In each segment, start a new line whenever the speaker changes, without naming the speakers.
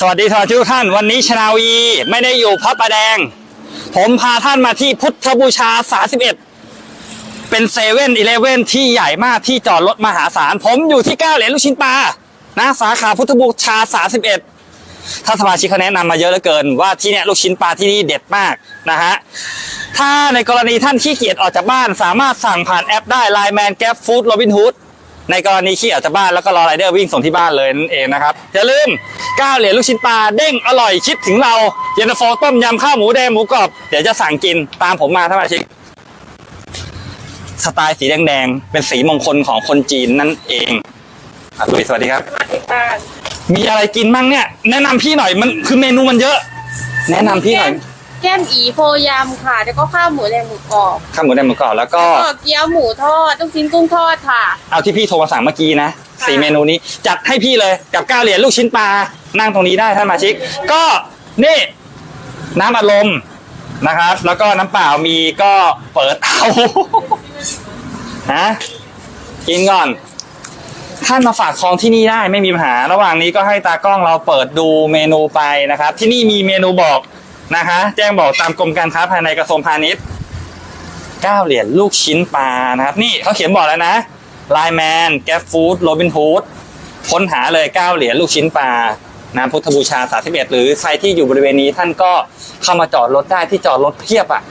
สวัสดีสวัสดีทุกท่านวันนี้ชนาวีไม่ได้อยู่พระประแดง ผมพาท่านมาที่พุทธบูชา 31 เป็นเซเว่นอีเลเว่นที่ใหญ่มากที่จอดรถมหาศาล ผมอยู่ที่ 9 เหรียญลูกชิ้นปลานะสาขาพุทธบูชา 31 ถ้าสมาชิกเขาแนะนำมาเยอะเหลือเกิน ว่าที่เนี่ยลูกชิ้นปลาที่นี่เด็ดมากนะฮะถ้าในกรณีท่านขี้เกียจออกจากบ้าน สามารถสั่งผ่านแอปได้ Line Man Grab Food Robin Hood ในกรณีขี้ออกจากบ้านแล้วก็รอไรเดอร์วิ่งส่งที่บ้านเลยนั่นเองนะครับอย่าลืม9เหรียญลูกชิ้นปลาเด้งอร่อยคิดถึงเราเย็นตาโฟต้มยำข้าวหมูแดงหมูกรอบเดี๋ยวจะสั่งกินตามผมมาท่านสมาชิกสไตล์สีแดงๆเป็นสีมงคลของคนจีนนั่นเองอะลุยสวัสดีครับ มีอะไรกินบ้างเนี่ย แนะนำพี่หน่อยมันคือเมนูมันเยอะ แนะนำพี่หน่อย
ก้มอีโพยำค่ะ แล้วก็ข้าวหมูแดงหมูกรอบ
ข้าวหมูแดงหมูกรอบแล้วก็
ก็เกี๊ยวหมูทอดลูกชิ้นกุ้งทอดค่ะ
เอาที่พี่โทรมาสั่งเมื่อกี้นะ
ค่ะ
สี่เมนูนี้จัดให้พี่เลยกับเก้าเหรียญลูกชิ้นปลานั่งตรงนี้ได้ท่านมาชิก ก็นี่น้ำอัดลมนะครับ แล้วก็น้ำเปล่ามีก็เปิดเอานะกินก่อนท่านมาฝากคองที่นี่ได้ไม่มีปัญหา ระหว่างนี้ก็ให้ตากล้องเราเปิดดูเมนูไปนะครับ ที่นี่มีเมนูบอก นะคะ แจ้งบอกตามกรมการค้าภายในกระทรวงพาณิชย์เก้าเหรียญลูกชิ้นปลานะครับ นี่เขาเขียนบอกแล้วนะไลแมนแก f ฟู้ดโรบินฮูดค้นหาเลยเก้าเหรียญลูกชิ้นปลานะพุทธบูชา31หรือใครที่อยู่บริเวณนี้ท่านก็เข้ามาจอดรถได้ที่จอดรถเพียบอะ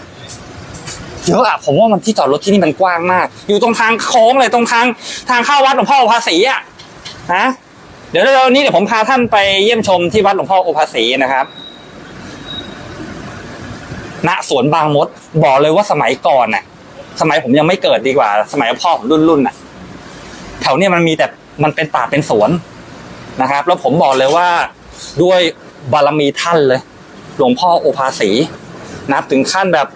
เยอะอะผมว่ามันที่จอดรถที่นี่มันกว้างมาก อยู่ตรงทางโค้งเลยตรงทางทางเข้าวัดหลวงพ่อโอภาสีอะนะเดี๋ยวเดี๋ยวนี้เดี๋ยวผมพาท่านไปเยี่ยมชมที่วัดหลวงพ่อโอภาสีนะครับ ณสวนบางมด บอกเลยว่าสมัยก่อนน่ะ สมัยผมยังไม่เกิดดีกว่า สมัยพ่อผมรุ่นรุ่นน่ะ แถวเนี้ยมันมีแต่มันเป็นป่าเป็นสวนนะครับ แล้วผมบอกเลยว่าด้วยบารมีท่านเลย หลวงพ่อโอภาสีนะถึงขั้นแบบ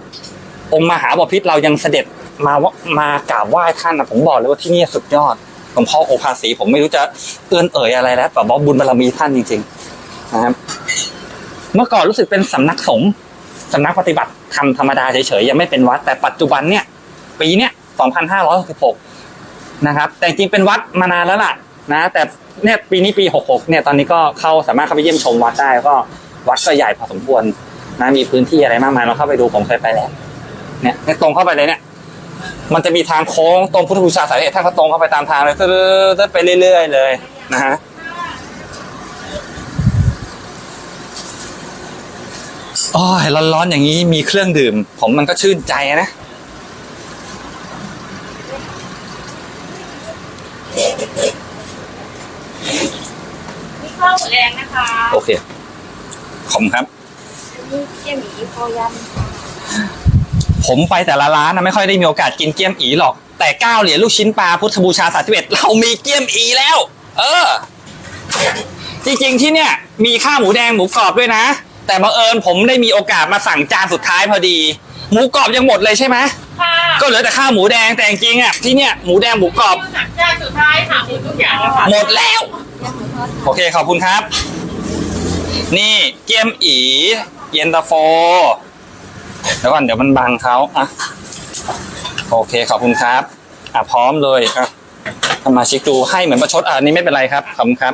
องค์มหาบพิตรเรายังเสด็จมามามากราบไหว้ท่านนะผมบอกเลยว่าที่นี่สุดยอดหลวงพ่อโอภาสีผมไม่รู้จะเอื้อนเอ่ยอะไรแล้วแต่บอกบุญบารมีท่านจริง ๆ นะครับ เมื่อก่อนรู้สึกเป็นสำนักสงฆ์ สำนักปฏิบัติธรรมธรรมดาเฉยๆยังไม่เป็นวัด แต่ปัจจุบันเนี่ย ปีเนี้ย2566นะครับแต่จริงเป็นวัดมานานแล้วล่ะนะแต่เนี่ยปีนี้ปี 66เนี่ยตอนนี้ก็เข้าสามารถเข้าไปเยี่ยมชมวัดได้ก็วัดก็ใหญ่พอสมควรนะมีพื้นที่อะไรมากมายเราเข้าไปดูผมเคยไปแล้วเนี่ยตรงเข้าไปเลยเนี่ย มันจะมีทางโค้งตรงพุทธบูชาสายเอกท่านก็ตรงเข้าไปตามทางเลยตึ๊ดๆไปเรื่อย ๆ เลยนะฮะ โอ้ยร้อนๆอย่างนี้มีเครื่องดื่ม ผมมันก็ชื่นใจนะ
นี่ข้าวหมูแดงนะคะ
โอเค ขอบคุณครับ
นี่แก้มอีโพยำค่ะ
ผมไปแต่ละร้านนะไม่ค่อยได้มีโอกาสกินเกี๊ยมอีหรอก แต่เก้าเหรียญลูกชิ้นปลาพุทธบูชาสาสิบเอ็ดเรามีเกี๊ยมอีแล้ว เออ จริงๆที่เนี่ย มีข้าวหมูแดงหมูกรอบด้วยนะ แต่บังเอิญผมได้มีโอกาสมาสั่งจานสุดท้ายพอดี หมูกรอบยังหมดเลยใช่ไหม
ค่ะ
ก็เหลือแต่ข้าวหมูแดงแต่จริงๆอะที่เนี่ยหมูแดงหมูกรอบ
สั่งจานสุดท้ายค่ะหมูทุกอย่างแล้วค่ะ
หมดแล้ว โอเคขอบคุณครับ นี่เกี๊ยมอีเย็นตาโฟเดี๋ยวก่อนเดี๋ยวมันบังเขาอะโอเคขอบคุณครับอะพร้อมเลยอะสมาชิกดูให้เหมือนประชดอะอันนี้ไม่เป็นไรครับขอบคุณครับ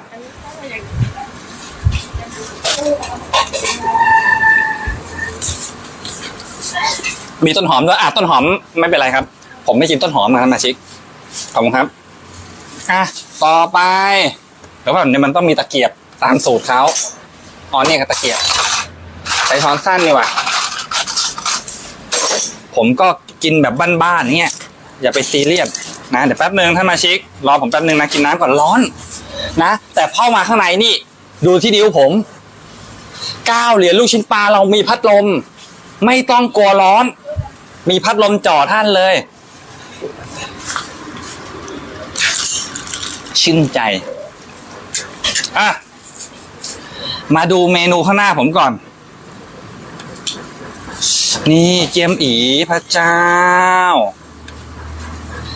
มีต้นหอมด้วยอะต้นหอมไม่เป็นไรครับ ผมไม่กินต้นหอมนะครับมาชิกขอบคุณครับอะต่อไปเดี๋ยวก่อนเนี่ยมันต้องมีตะเกียบตามสูตรเขาอ๋อเนี่ยกับตะเกียบใช้ช้อนสั้นนี่ว่ะผมก็กินแบบบ้านๆเนี่ยอย่าไปซีเรียสนะเดี๋ยวแป๊บนึงท่านมาชิกรอผมแป๊บนึงนะกินน้ำก่อนร้อน นะ แต่เข้ามาข้างในนี่ ดูที่ดิ้วผมเก้าเหรียญลูกชิ้นปลาเรามีพัดลม ไม่ต้องกลัวร้อน มีพัดลมจ่อท่านเลย ชื่นใจ อะ มาดูเมนูข้างหน้าผมก่อน นี่เจียมอีพระเจ้า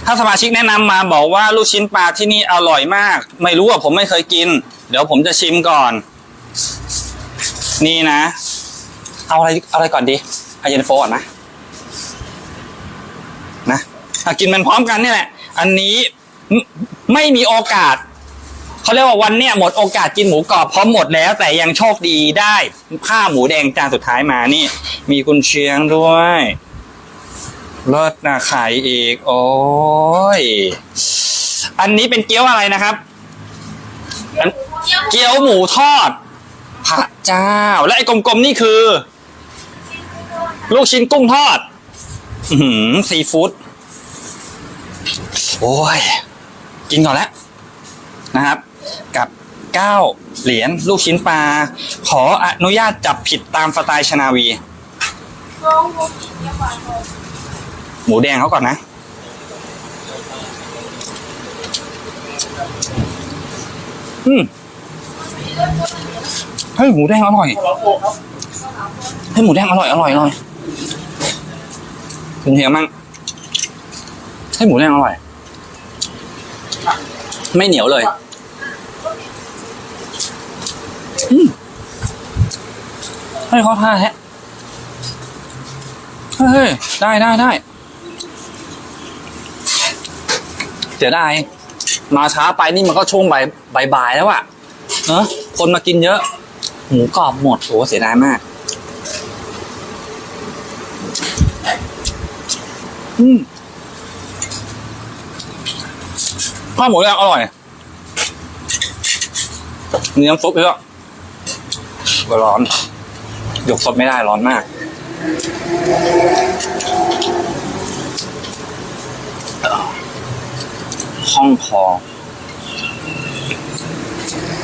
ถ้าสมาชิกแนะนำมาบอกว่าลูกชิ้นปลาที่นี่อร่อยมาก ไม่รู้ว่าผมไม่เคยกิน เดี๋ยวผมจะชิมก่อน นี่นะ เอาอะไรอะไรก่อนดีเอาเย็นโฟก่อนนะ กินมันพร้อมกันนี่แหละ อันนี้ไม่มีโอกาสเขาเรียกว่าวันเนี้ยหมดโอกาสกินหมูกรอบพร้อมหมดแล้ว แต่ยังโชคดีได้ข้าหมูแดงจานสุดท้ายมานี่ มีกุนเชียงด้วยรสนะไข่อีก โอ้ยอันนี้เป็นเกี๊ยวอะไรนะครับเกี๊ยวหมูทอดพระเจ้า และไอ้กลมๆนี่คือ ลูกชิ้นกุ้งทอด อือหือซีฟู้ด โอ้ย กินก่อนแล้วนะครับ กับเก้าเหรียญลูกชิ้นปลา ขออนุญาตจับผิดตามสไตล์ชนาวีหมูแดงเขาก่อนนะ อืมเฮ้ยหมูแดงอร่อยเฮ้ยหมูแดงอร่อยอร่อยอร่อยคุณเฮียมั่ง เฮ้หมูแดงอร่อย ไม่เหนียวเลยอืมเฮ้ยเขาท่าแฮะเฮ้ยได้ได้ได้เสียดายมาช้าไปนี่มันก็ช่วงบ่ายบ่ายบ่ายแล้วอะเนอะคนมากินเยอะ หมูกรอบหมดโอ้เสียดายมากอืม ข้าวหมูแดงอร่อยมีน้ำซุปเยอะร้อนยกสดไม่ได้ร้อนมาก ห้องคอ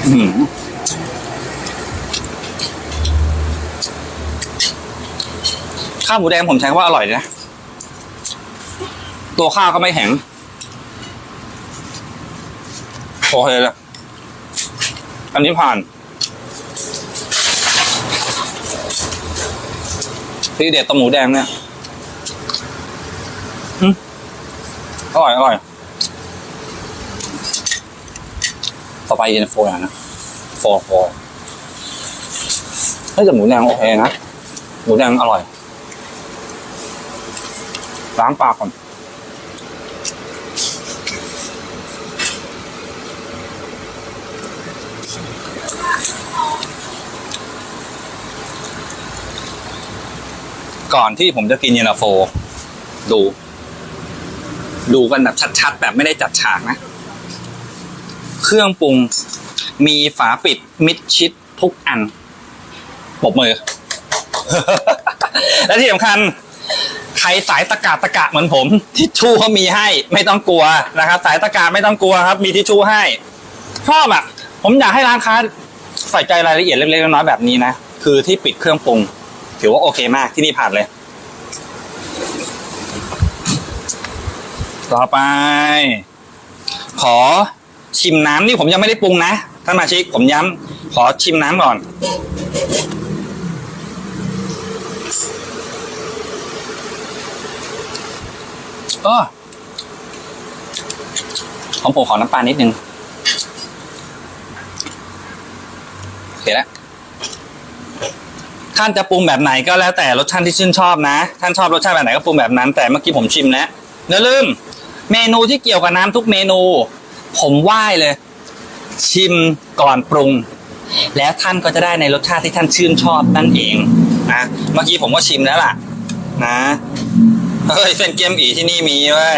อื้อหือข้าวหมูแดงผมใช้ว่าอร่อยนะ ตัวข้าวก็ไม่แข็ง โอเคเลย อันนี้ผ่าน ที่เด็ดตะหมูแดงเนี่ยอืมอร่อย อร่อย ต่อไปเย็นโฟนะโฟโฟเฮ้ยแต่หมูแดงโอเคนะ หมูแดงอร่อย ล้างปากก่อน ก่อนที่ผมจะกินเยนตาโฟ ดู ดูกันแบบชัดๆ แบบไม่ได้จัดฉากนะ เครื่องปรุง มีฝาปิดมิดชิดทุกอันปบมือ และที่สำคัญใครสายตะกาตะกะเหมือนผม ทิชชู่เขามีให้ ไม่ต้องกลัวนะครับ สายตะกาไม่ต้องกลัวครับ มีทิชชู่ให้ชอบอะ ผมอยากให้ร้านค้าใส่ใจรายละเอียดเล็กๆน้อยๆแบบนี้นะ คือที่ปิดเครื่องปรุง ถือว่าโอเคมากที่นี่ผ่านเลย ต่อไป ขอชิมน้ำนี่ผมยังไม่ได้ปรุงนะท่านมาชิกผมย้ำขอชิมน้ำก่อนเออของผมขอน้ำปลานิดนึงโอเคแล้ว ท่านจะปรุงแบบไหนก็แล้วแต่รสชาติที่ชื่นชอบนะ ท่านชอบรสชาติแบบไหนก็ปรุงแบบนั้น แต่เมื่อกี้ผมชิมแล้วอย่าลืมเมนูที่เกี่ยวกับน้ำทุกเมนู ผมไหว้เลย ชิมก่อนปรุง แล้วท่านก็จะได้ในรสชาติที่ท่านชื่นชอบนั่นเองนะเมื่อกี้ผมก็ชิมแล้วล่ะ นะเฮ้ยเส้นเกี๊ยมอีที่นี่มีเว้ย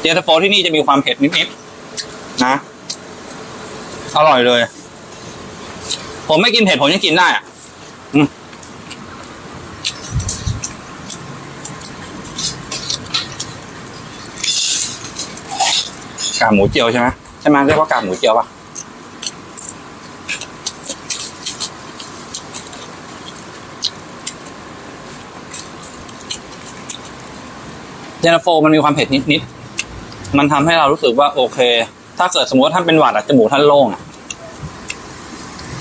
เจนตาโฟที่นี่จะมีความเผ็ดนิดๆนะ อร่อยเลย ผมไม่กินเผ็ดผมยังกินได้อะอกากหมูเจียวใช่ไหมใช่ไหมเรียกว่ากากหมูเจียวป่ะ เจนตาโฟมันมีความเผ็ดนิดๆมันทำให้เรารู้สึกว่าโอเค ถ้าเกิดสมมติว่าท่านเป็นหวัดอจมูกท่านโล่ง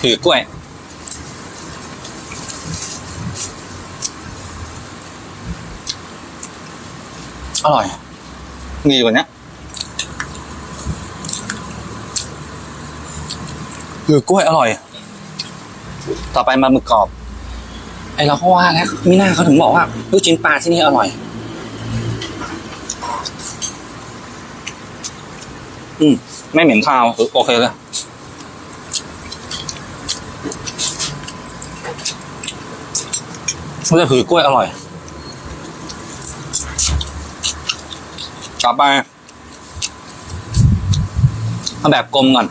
ถือกล้วย อร่อย ดีกว่านี้คือกล้วยอร่อย ต่อไปมาหมึกกรอบ ไอเราก็ว่าแล้วมิน่าเขาถึงบอกว่าลูกชิ้นปลาที่นี่อร่อย อืม ไม่เหม็นคาวเออโอเคเลย เลือกคือกล้วยอร่อยกลับไปเอาแบบกลมก่อน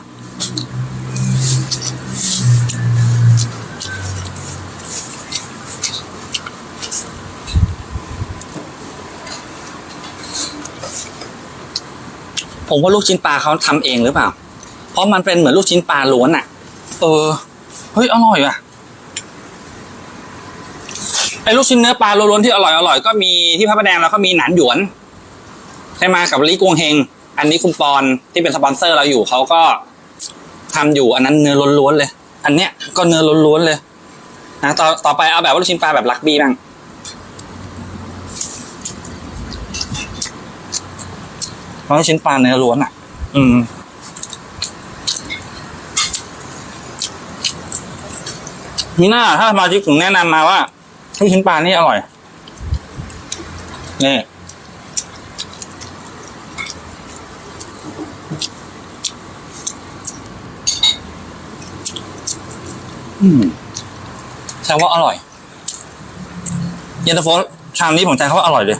ผมว่าลูกชิ้นปลาเขาทำเองหรือเปล่า เพราะมันเป็นเหมือนลูกชิ้นปลาล้วนอะ่ะ เออ เฮ้ยอร่อยอะไอ้ลูกชิ้นเนื้อปลาล้วนๆที่อร่อยอร่อยก็มีที่พระประแดงแล้วก็มีหนานหยวนใช่ไหมกับลิกวงเฮง อันนี้คุณปอนที่เป็นสปอนเซอร์เราอยู่เขาก็ทำอยู่อันนั้นเนื้อล้วนๆเลย อันเนี้ยก็เนื้อล้วนๆเลยนะต่อต่อไปเอาแบบว่าลูกชิ้นปลาแบบลักบี้บ้าง เพราะชิ้นปลาเนื้อล้วนอะ อืม มีหน้าถ้าสมาชิกถึงแนะนำมาว่าลูกชิ้นปลานี่อร่อย นี่อืมแสดงว่าอร่อย เย็นตาโฟชามนี้ผมใจเขาว่าอร่อยเลย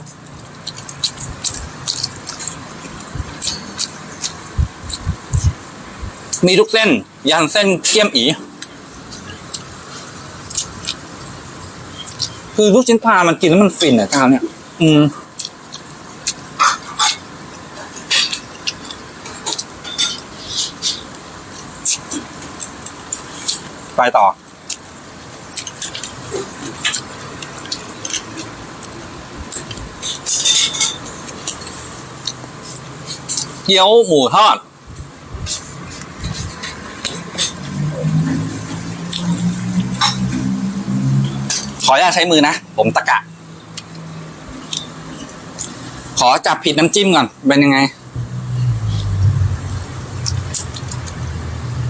มีทุกเส้น ยันเส้นเกี๊ยมอีคือลูกชิ้นปลามันกินแล้วมันฟินอะก้าวเนี่ย อืม ไปต่อ เกี๊ยวหมูทอด ออนุญาตใช้มือนะ ผมตะกะ ขอจับผิดน้ำจิ้มก่อน เป็นยังไง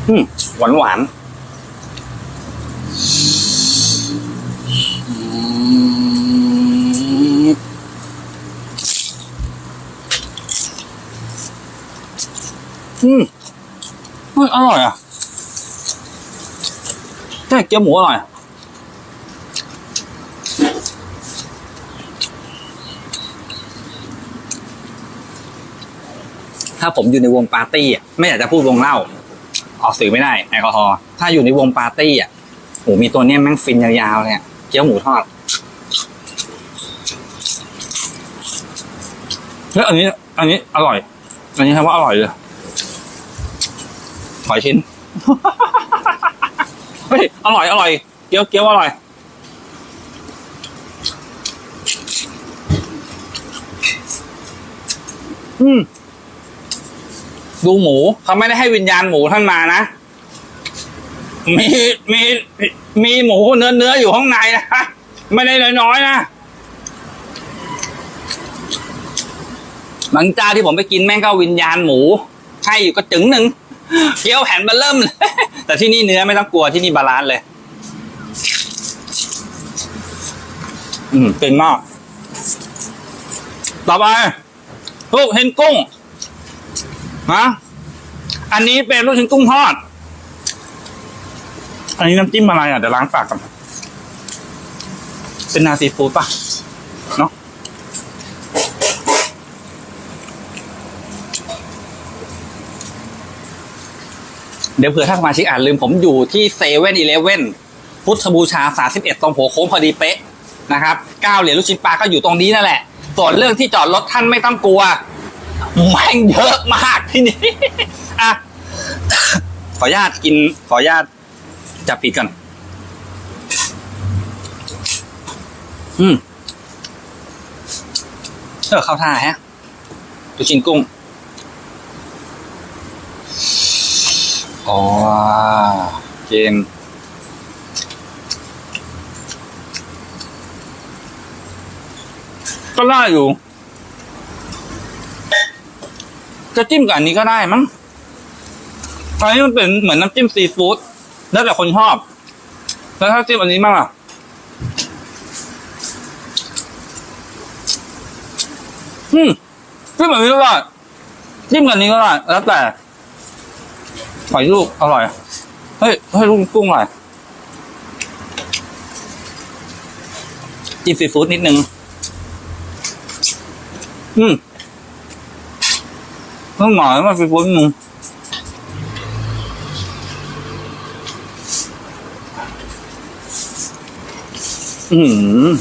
อืมหวานหวานอืมอร่อยอะใช่เกี๊ยวหมูอร่อย ถ้าผมอยู่ในวงปาร์ตี้อะไม่อยากจะพูดวงเล่า ออกสื่อไม่ได้แอลกอฮอล์ถ้าอยู่ในวงปาร์ตี้อะโหมีตัวเนี้ยแม่งฟินยาวๆเลยเกี๊ยวหมูทอดเฮ้ยอันนี้ อันนี้อร่อย อันนี้ทำว่าอร่อยเลยขอยชิ้นเฮ้ยอร่อย อร่อย เกี๊ยวเกี๊ยวอร่อย อืม ดูหมูเขาไม่ได้ให้วิญญาณหมูท่านมานะ มีมีมีหมูเนื้อเนื้ออยู่ข้างในนะไม่ได้น้อยๆนะบางเจ้าที่ผมไปกินแม่งก็วิญญาณหมูใช่อยู่ก็จึงหนึ่งเกี๊ยวแผ่นมาเริ่มเลยแต่ที่นี่เนื้อไม่ต้องกลัวที่นี่บาลานซ์เลย อืมเป็นมากต่อไปลูกเห็นกุ้ง ฮะอันนี้เป็นลูกชิ้นกุ้งทอด อันนี้น้ำจิ้มอะไรอะเดี๋ยวล้างปากกันเป็นนาซีฟู้ดป่ะ เนาะเดี๋ยวเผื่อถ้าสมาชิกอ่านลืมผมอยู่ที่เซเว่นอีเลฟเว่นพุทธบูชา 31 ตรงหัวโค้งพอดีเป๊ะนะครับเก้าเหรียญลูกชิ้นปลาก็อยู่ตรงนี้นั่นแหละ ส่วนเรื่องที่จอดรถท่านไม่ต้องกลัว แม่งเยอะมากที่นี่อะขออนุญาตกิน ขออนุญาตจับปิดก่อน อืมเออเข้าท่าฮะลูกชิ้นกุ้งอ๋อเกมก็ได้อยู่ จะจิ้มกับอันนี้ก็ได้มั้งอันนี้มันเป็นเหมือนน้ำจิ้มซีฟู้ดแล้วแต่คนชอบ แล้วถ้าจิ้มอันนี้บ้างอะอืมจิ้มแบบนี้ก็ได้จิ้มกับนี้ก็ได้แล้วแต่หอยลูกอร่อย เฮ้ยเฮ้ยลูกกุ้งอร่อยจิ้มซีฟู้ดนิดนึงอืม ต้องหน่อยมาซีฟู้ดนิดนึงอืม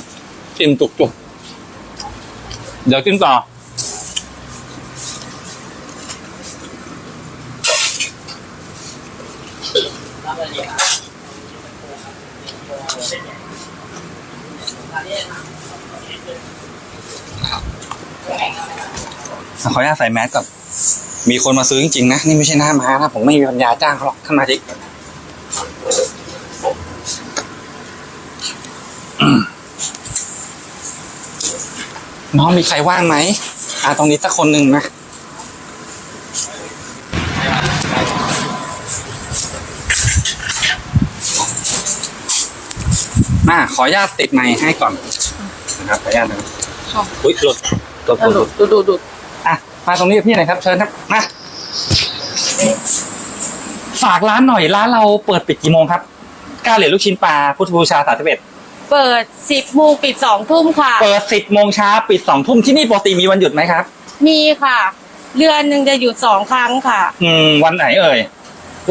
จิ้มจุกๆเดี๋ยวกินต่อขออนุญาตใส่แมสก่อน มีคนมาซื้อจริงๆนะ นี่ไม่ใช่หน้าม้านะ ผมไม่มีปัญญาจ้างเขาหรอกท่านมาดิอืมน้องมีใครว่างไหมอ่าตรงนี้สักคนหนึ่งนะมาขออนุญาตติดไมค์ให้ก่อนนะครับขออนุญาตนะครับ
ค่ะ
อุ้ยหลุดหลุดหลุดหลุด
ดูดูดู
อะ มาตรงนี้กับพี่หน่อยครับเชิญครับมาฝากร้านหน่อยร้านเราเปิดปิดกี่โมงครับก้าวเหรียญลูกชิ้นปลาพุทธบูชาสามสิบเอ็ด
เปิดสิบโมงปิดสองทุ่มค่ะ
เปิดสิบโมงเช้าปิดสองทุ่มที่นี่ปกติมีวันหยุดไหมครับ
มีค่ะ เดือนหนึ่งจะหยุดสองครั้งค่ะ
อืม วันไหนเอ่ย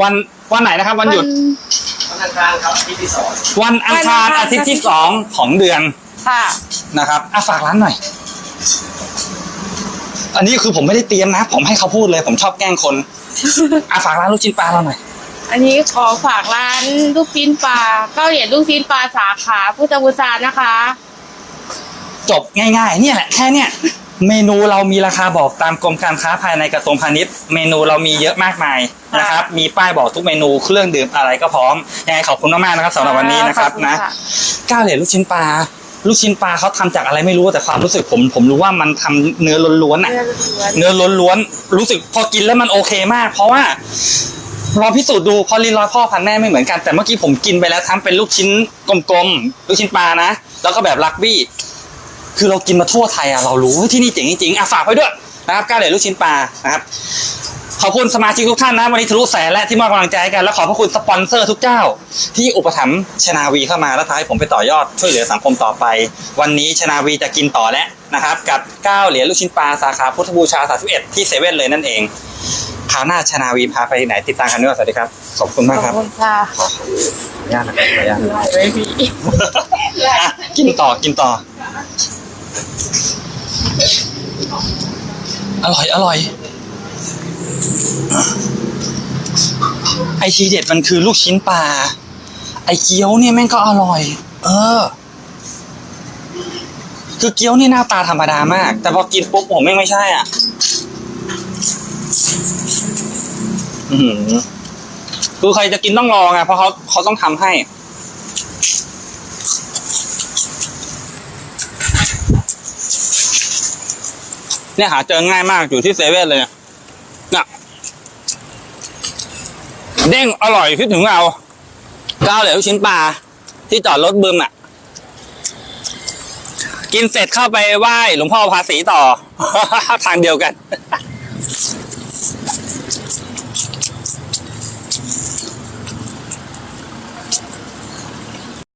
วันวันไหนนะครับ วันหยุด
วันอังคารครับที่ที่สอง
วันอังคารอาทิตย์ที่สองของเดือน
ค่ะ
นะครับอะฝากร้านหน่อย อันนี้คือผมไม่ได้เตรียมนะ ผมให้เขาพูดเลย ผมชอบแกล้งคนอะฝากร้านลูกชิ้นปลาเราหน่อย
อันนี้ขอฝากร้านลูกชิ้นปลาเก้าเหรียญลูกชิ้นปลาสาขาพุทธบูชานะคะ
จบง่ายๆ เนี่ยแหละแค่เนี่ย เมนูเรามีราคาบอกตามกรมการค้าภายในกระทรวงพาณิชย์ เมนูเรามีเยอะมากมายนะครับ มีป้ายบอกทุกเมนูเครื่องดื่มอะไรก็พร้อมยังไงขอบคุณมากๆนะครับสำหรับวันนี้นะครับ
ขอณ
นะก้าวเหรียญลูกชิ้นปลา ลูกชิ้นปลาเขาทำจากอะไรไม่รู้แต่ความรู้สึกผม ผมรู้ว่ามันทำเนื้อล้วนๆอะ
เนื้อล้วน
เนื้อล้วนๆรู้สึกพอกินแล้วมันโอเคมาก เพราะว่าลองพิสูจน์ดูเพราะลิ้นรอยพ่อพันแม่ไม่เหมือนกันแต่เมื่อกี้ผมกินไปแล้วทั้งเป็นลูกชิ้นกลมๆลูกชิ้นปลานะ แล้วก็แบบลักบี้ คือเรากินมาทั่วไทยอะเรารู้ว่าที่นี่เจ๋งจริงๆอะฝากไว้ด้วยนะครับก้าวเหรียญลูกชิ้นปลานะครับ ขอบคุณสมาชิกทุกท่านนะ วันนี้ทะลุแสนและที่มอบกำลังใจให้กัน และขอบพระคุณสปอนเซอร์ทุกเจ้า ที่อุปถัมภ์ชนาวีเข้ามาแล้วท้ายผมไปต่อยอดช่วยเหลือสังคมต่อไป วันนี้ชนาวีจะกินต่อแล้วนะครับ กับก้าเหรียญลูกชิ้นปลาสาขาพุทธบูชา31ที่เซเว่นเลยนั่นเองคราวหน้าชนาวีพาไปไหนติดตามกันด้วยสวัสดีครับขอบคุณมากครั
บขอบคุณค่ะ
ขออนุญาตนะครับขออนุญาต
ไม่มี
อ่กินต่อกินต่อ อร่อยอร่อย ไอทีเด็ดมันคือลูกชิ้นปลา ไอเกี๊ยวเนี่ยแม่งก็อร่อย เออ คือเกี๊ยวนี่หน้าตาธรรมดามาก แต่พอกินปุ๊บผมแม่งไม่ใช่อะ อือคือใครจะกินต้องรอไงเพราะเขาเขาต้องทำให้เนี่ยหาเจอง่ายมากอยู่ที่เซเว่นเลยเนี่ย เด้งอร่อยคิดถึงเราก้าวเหลวชิ้นปลาที่จอดรถบึมอะ กินเสร็จเข้าไปไหว้หลวงพ่อภาษีต่อ ทางเดียวกัน